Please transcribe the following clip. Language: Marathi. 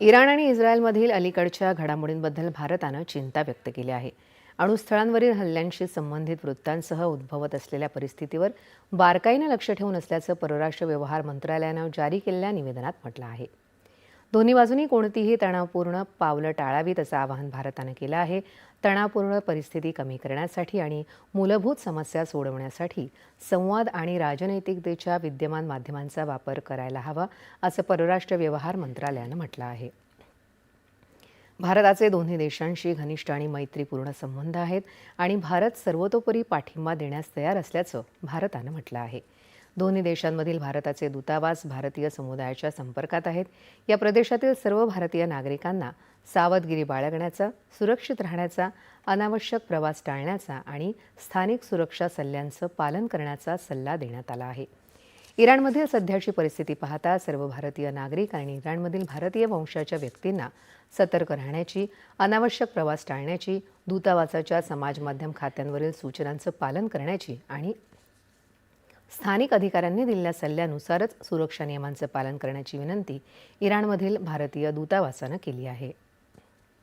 इराण आणि इस्रायलमधील अलीकडच्या घडामोडींबद्दल भारतानं चिंता व्यक्त केली आहे. अणुस्थळांवरील हल्ल्यांशी संबंधित वृत्तांसह उद्भवत असलेल्या परिस्थितीवर बारकाईनं लक्ष ठेवून असल्याचं परराष्ट्र व्यवहार मंत्रालयानं जारी केलेल्या निवेदनात म्हटलं आहे. दोन्ही बाजूंनी कोणतीही तणावपूर्ण पावलं टाळावीत असं आवाहन भारतानं केलं आहे. तणावपूर्ण परिस्थिती कमी करण्यासाठी आणि मूलभूत समस्या सोडवण्यासाठी संवाद आणि राजनैतिकतेच्या विद्यमान माध्यमांचा वापर करायला हवा असं परराष्ट्र व्यवहार मंत्रालयानं म्हटलं आहे. भारताचे दोन्ही देशांशी घनिष्ठ आणि मैत्रीपूर्ण संबंध आहेत आणि भारत सर्वतोपरी पाठिंबा देण्यास तयार असल्याचं भारतानं म्हटलं आहे. दोन्ही देशांमधील भारताचे दूतावास भारतीय समुदायाच्या संपर्कात आहेत. या प्रदेशातील सर्व भारतीय नागरिकांना सावधगिरी बाळगण्याचा सुरक्षित राहण्याचा अनावश्यक प्रवास टाळण्याचा आणि स्थानिक सुरक्षा सल्ल्यांचं पालन करण्याचा सल्ला देण्यात आला आहे. इराणमधील सध्याची परिस्थिती पाहता सर्व भारतीय नागरिक आणि इराणमधील भारतीय वंशाच्या व्यक्तींना सतर्क राहण्याची अनावश्यक प्रवास टाळण्याची दूतावासाच्या समाजमाध्यम खात्यांवरील सूचनांचं पालन करण्याची आणि स्थानिक अधिकाऱ्यांनी दिलेल्या सल्ल्यानुसारच सुरक्षा नियमांचं पालन करण्याची विनंती इराणमधील भारतीय दूतावासानं केली आहे.